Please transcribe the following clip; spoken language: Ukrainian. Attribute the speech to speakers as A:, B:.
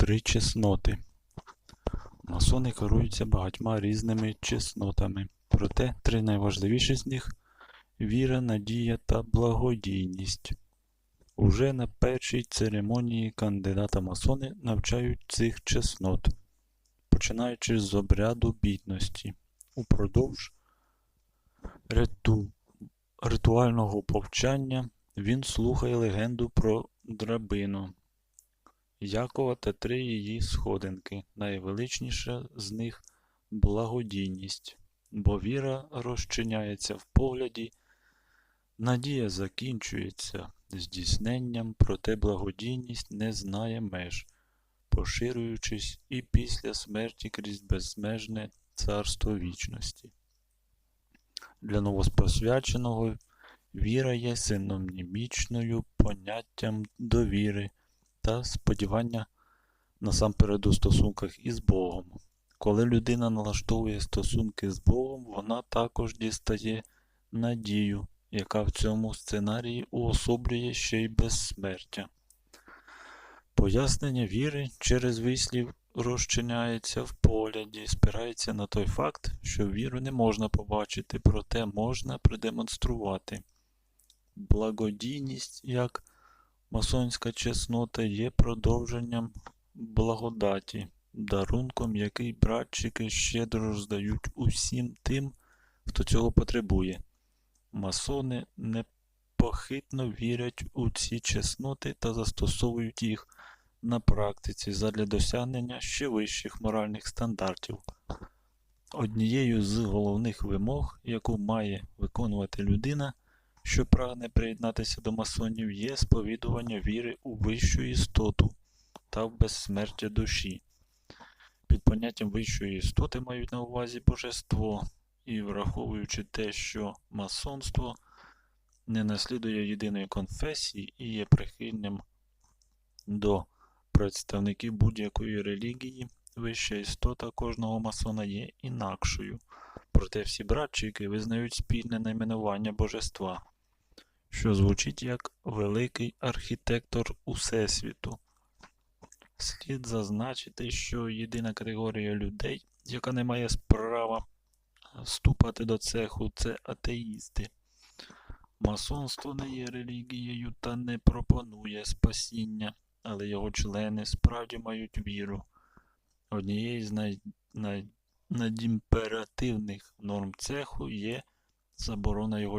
A: Три чесноти. Масони керуються багатьма різними чеснотами. Проте три найважливіші з них віра, надія та благодійність. Уже на першій церемонії кандидата масони навчають цих чеснот, починаючи з обряду бідності. Упродовж риту... ритуального повчання він слухає легенду про драбину Якова та три її сходинки. Найвеличніша з них благодійність, бо віра розчиняється в погляді, надія закінчується здійсненням, проте благодійність не знає меж, поширюючись і після смерті крізь безмежне царство вічності. Для новоспосвяченого віра є синонімічною поняттям довіри та сподівання насамперед у стосунках із Богом. Коли людина налаштовує стосунки з Богом, вона також дістає надію, яка в цьому сценарії уособлює ще й безсмертя. Пояснення віри через вислів розчиняється в погляді, спирається на той факт, що віру не можна побачити, проте можна продемонструвати. Благодійність як масонська чеснота є продовженням благодаті, дарунком, який братчики щедро роздають усім тим, хто цього потребує. Масони непохитно вірять у ці чесноти та застосовують їх на практиці задля досягнення ще вищих моральних стандартів. Однією з головних вимог, яку має виконувати людина, що прагне приєднатися до масонів, є сповідування віри у вищу істоту та в безсмертя душі. Під поняттям вищої істоти мають на увазі божество, і враховуючи те, що масонство не наслідує єдиної конфесії і є прихильним до представників будь-якої релігії, вища істота кожного масона є інакшою. Проте всі братчики визнають спільне найменування божества, що звучить як великий архітектор Усесвіту. Слід зазначити, що єдина категорія людей, яка не має права вступати до цеху, це атеїсти. Масонство не є релігією та не пропонує спасіння, але його члени справді мають віру. Однією з най... Най... надімперативних норм цеху є заборона його